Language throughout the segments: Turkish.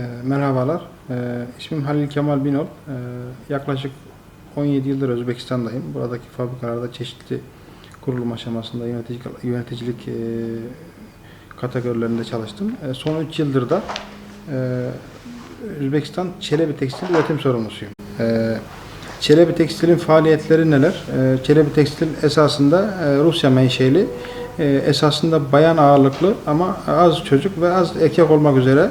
E, Merhabalar, e, ismim Halil Kemal Binol. E, yaklaşık 17 yıldır Özbekistan'dayım. Buradaki fabrikalarda çeşitli kurulum aşamasında yönetici, yöneticilik e, kategorilerinde çalıştım. Son 3 yıldır da e, Özbekistan Çelebi Tekstil Üretim Sorumlusuyum. Çelebi Tekstil'in faaliyetleri neler? Çelebi Tekstil esasında e, Rusya menşeli, esasında bayan ağırlıklı ama az çocuk ve az erkek olmak üzere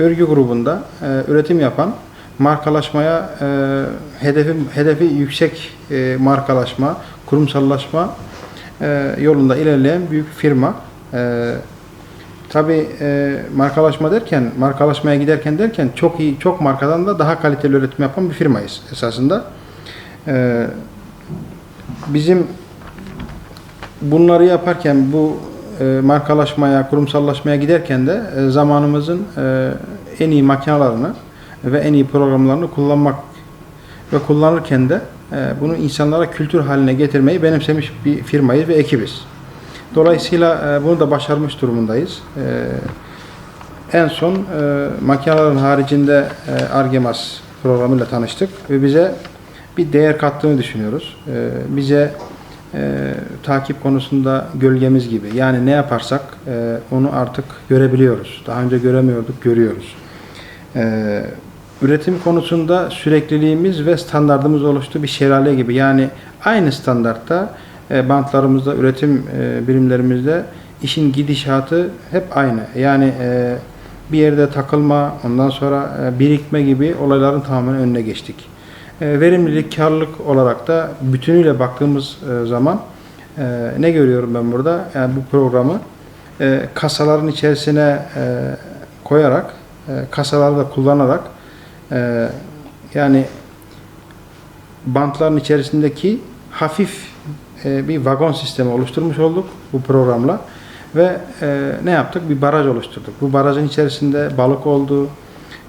örgü grubunda e, üretim yapan, markalaşmaya e, hedefi hedefi yüksek e, markalaşma, kurumsallaşma e, yolunda ilerleyen büyük firma. E, Tabii e, markalaşma derken, markalaşmaya giderken derken çok iyi, çok markadan da daha kaliteli üretim yapan bir firmayız esasında. E, bizim bunları yaparken bu e, markalaşmaya, kurumsallaşmaya giderken de e, zamanımızın e, en iyi makinalarını ve en iyi programlarını kullanmak ve kullanırken de bunu insanlara kültür haline getirmeyi benimsemiş bir firmayız ve ekibiz. Dolayısıyla bunu da başarmış durumundayız. En son e, makinelerin haricinde e, Argemas programıyla tanıştık ve bize bir değer kattığını düşünüyoruz. E, bize e, takip konusunda gölgemiz gibi. Yani ne yaparsak e, onu artık görebiliyoruz. Daha önce göremiyorduk, görüyoruz. E, üretim konusunda sürekliliğimiz ve standartımız oluştu bir şelale gibi. Yani aynı standartta e, bantlarımızda, üretim e, birimlerimizde işin gidişatı hep aynı. Yani e, bir yerde takılma, ondan sonra e, birikme gibi olayların tamamen önüne geçtik. E, verimlilik, karlılık olarak da bütünüyle baktığımız e, zaman e, ne görüyorum ben burada? Yani bu programı kasaların içerisine koyarak, kasaları da kullanarak yani bantların içerisindeki hafif bir vagon sistemi oluşturmuş olduk bu programla ve ne yaptık? Bir baraj oluşturduk. Bu barajın içerisinde balık oldu.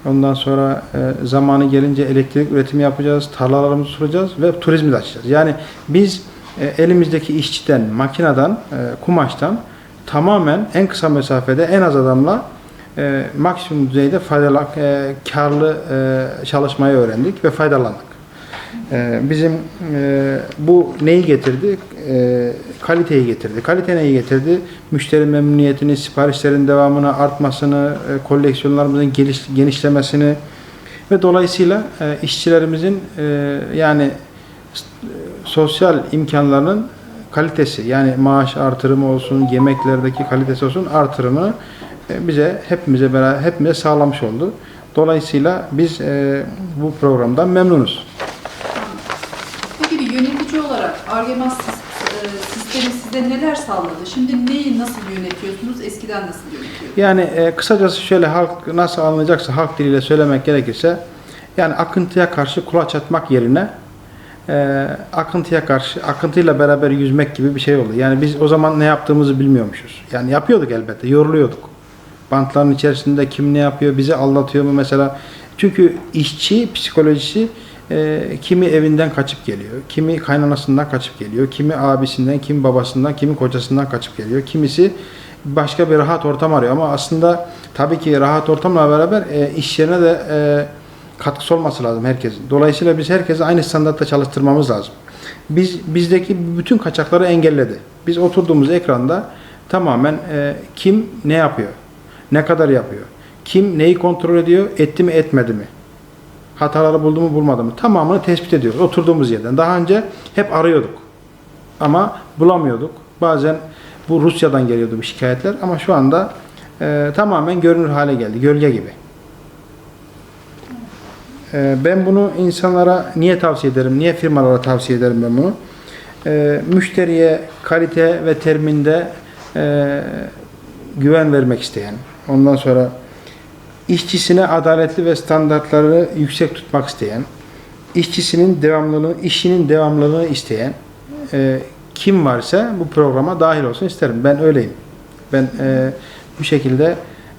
Ondan sonra e, zamanı gelince elektrik üretimi yapacağız, tarlalarımızı kuracağız ve turizmi de açacağız. Yani biz e, elimizdeki işçiden, makineden, e, kumaştan tamamen en kısa mesafede en az adamla e, maksimum düzeyde faydalı, e, karlı e, çalışmayı öğrendik ve faydalandık. E, bizim e, bu neyi getirdi? E, kaliteyi getirdi. Kalite neyi getirdi? Müşteri memnuniyetini, siparişlerin devamını artmasını, e, koleksiyonlarımızın geliş, genişlemesini ve dolayısıyla e, işçilerimizin e, yani s- sosyal imkanlarının kalitesi yani maaş artırımı olsun, yemeklerdeki kalitesi olsun artırımı e, bize hepimize beraber hepimize sağlamış oldu. Dolayısıyla biz e, bu programdan memnunuz. Peki bir yönetici olarak Argemas sis- e, sistemi neler sağladı? Şimdi neyi nasıl yönetiyorsunuz? Eskiden nasıl yönetiyordunuz? Yani e, kısacası şöyle halk nasıl anlayacaksa halk diliyle söylemek gerekirse yani akıntıya karşı kulaç atmak yerine e, akıntıya karşı akıntıyla beraber yüzmek gibi bir şey oldu. Yani biz o zaman ne yaptığımızı bilmiyormuşuz. Yani yapıyorduk elbette, yoruluyorduk. Bantların içerisinde kim ne yapıyor, bizi aldatıyor mu mesela. Çünkü işçi psikolojisi e, kimi evinden kaçıp geliyor, kimi kaynanasından kaçıp geliyor, kimi abisinden, kimi babasından, kimi kocasından kaçıp geliyor, kimisi başka bir rahat ortam arıyor ama aslında tabii ki rahat ortamla beraber e, iş yerine de e, katkısı olması lazım herkesin. Dolayısıyla biz herkesi aynı standartta çalıştırmamız lazım. Biz bizdeki bütün kaçakları engelledi. Biz oturduğumuz ekranda tamamen e, kim ne yapıyor, ne kadar yapıyor, kim neyi kontrol ediyor, etti mi etmedi mi, hataları buldu mu bulmadı mı tamamını tespit ediyoruz oturduğumuz yerden. Daha önce hep arıyorduk ama bulamıyorduk. Bazen bu Rusya'dan geliyordu bu şikayetler ama şu anda e, tamamen görünür hale geldi, gölge gibi. E, ben bunu insanlara niye tavsiye ederim, niye firmalara tavsiye ederim ben bunu? E, müşteriye kalite ve terminde e, güven vermek isteyen, ondan sonra işçisine adaletli ve standartları yüksek tutmak isteyen, işçisinin devamlılığını, işinin devamlılığını isteyen e, kim varsa bu programa dahil olsun isterim. Ben öyleyim. Ben e, bu şekilde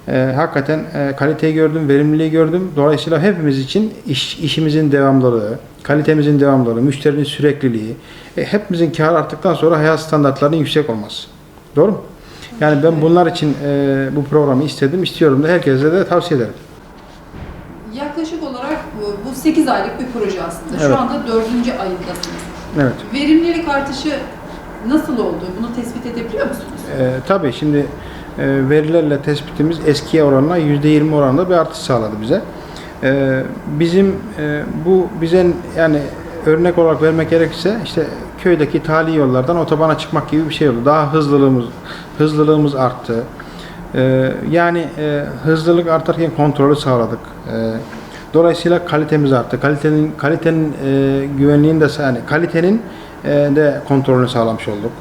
e, hakikaten e, kaliteyi gördüm, verimliliği gördüm. Dolayısıyla hepimiz için iş, işimizin devamlılığı, kalitemizin devamlılığı, müşterinin sürekliliği, e, hepimizin kar arttıktan sonra hayat standartlarının yüksek olması. Doğru mu? Yani ben bunlar için e, bu programı istedim, istiyorum da herkese de tavsiye ederim. Yaklaşık olarak bu, bu 8 aylık bir proje aslında. Şu Evet. anda 4. ayındasınız. Evet. Verimlilik artışı nasıl oldu? Bunu tespit edebiliyor musunuz? Ee, tabii şimdi e, verilerle tespitimiz eskiye oranla %20 oranında bir artış sağladı bize. Ee, bizim e, bu bize yani örnek olarak vermek gerekirse işte köydeki tali yollardan otobana çıkmak gibi bir şey oldu. Daha hızlılığımız hızlılığımız arttı. Ee, yani e, hızlılık artarken kontrolü sağladık. Ee, dolayısıyla kalitemiz arttı. Kalitenin kalitenin e, güvenliğini de yani kalitenin e, de kontrolünü sağlamış olduk.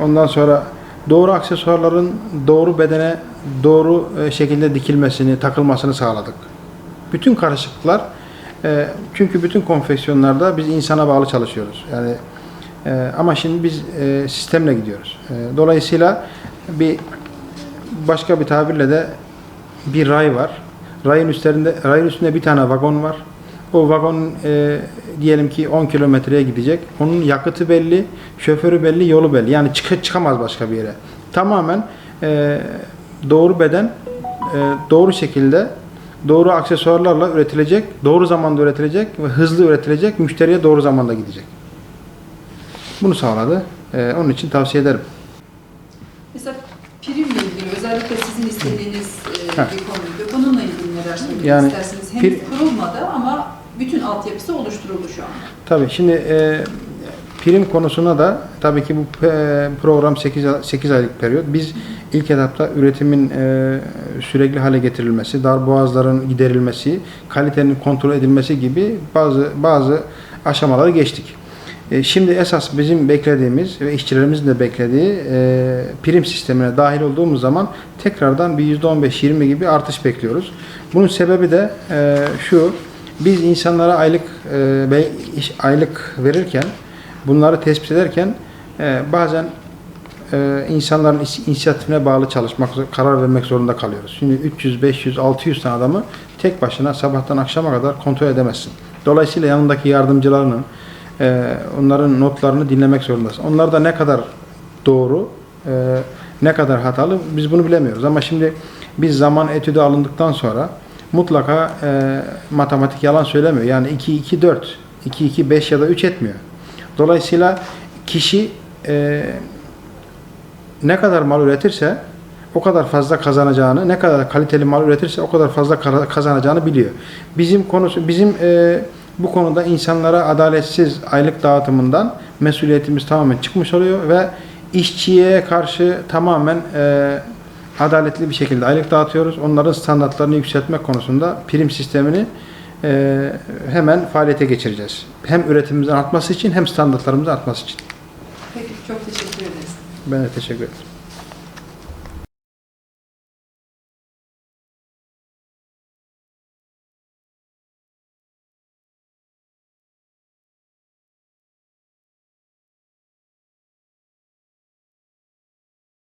Ondan sonra doğru aksesuarların doğru bedene doğru e, şekilde dikilmesini, takılmasını sağladık. Bütün karışıklıklar e, çünkü bütün konfeksiyonlarda biz insana bağlı çalışıyoruz. Yani e, ama şimdi biz e, sistemle gidiyoruz. E, dolayısıyla bir başka bir tabirle de bir ray var. Rayın üstlerinde rayın üstünde bir tane vagon var. O vagon e, diyelim ki 10 kilometreye gidecek. Onun yakıtı belli, şoförü belli, yolu belli. Yani çık çıkamaz başka bir yere. Tamamen e, doğru beden, e, doğru şekilde, doğru aksesuarlarla üretilecek, doğru zamanda üretilecek ve hızlı üretilecek, müşteriye doğru zamanda gidecek. Bunu sağladı. E, onun için tavsiye ederim. Mesela primle ilgili özellikle sizin istediğiniz e, bir konuydu. Bununla ilgili neler söylemek Yani istersiniz? Henüz kurulmadı ama bütün altyapısı oluşturuldu şu anda. Tabii şimdi e, prim konusuna da tabii ki bu e, program 8, 8 aylık periyot. Biz ilk etapta üretimin e, sürekli hale getirilmesi, dar boğazların giderilmesi, kalitenin kontrol edilmesi gibi bazı bazı aşamaları geçtik. E, şimdi esas bizim beklediğimiz ve işçilerimizin de beklediği e, prim sistemine dahil olduğumuz zaman tekrardan bir %15-20 gibi artış bekliyoruz. Bunun sebebi de e, şu, biz insanlara aylık e, aylık verirken bunları tespit ederken e, bazen e, insanların is- inisiyatifine bağlı çalışmak, karar vermek zorunda kalıyoruz. Şimdi 300, 500, 600 tane adamı tek başına sabahtan akşama kadar kontrol edemezsin. Dolayısıyla yanındaki yardımcılarının e, onların notlarını dinlemek zorundasın. Onlar da ne kadar doğru, e, ne kadar hatalı biz bunu bilemiyoruz. Ama şimdi biz zaman etüdü alındıktan sonra mutlaka e, matematik yalan söylemiyor. Yani 2 2 4, 2 2 5 ya da 3 etmiyor. Dolayısıyla kişi e, ne kadar mal üretirse o kadar fazla kazanacağını, ne kadar kaliteli mal üretirse o kadar fazla kazanacağını biliyor. Bizim konusu bizim e, bu konuda insanlara adaletsiz aylık dağıtımından mesuliyetimiz tamamen çıkmış oluyor ve işçiye karşı tamamen e, adaletli bir şekilde aylık dağıtıyoruz. Onların standartlarını yükseltmek konusunda prim sistemini e, hemen faaliyete geçireceğiz. Hem üretimimizin artması için hem standartlarımızın artması için. Peki çok teşekkür ederiz. Ben de teşekkür ederim.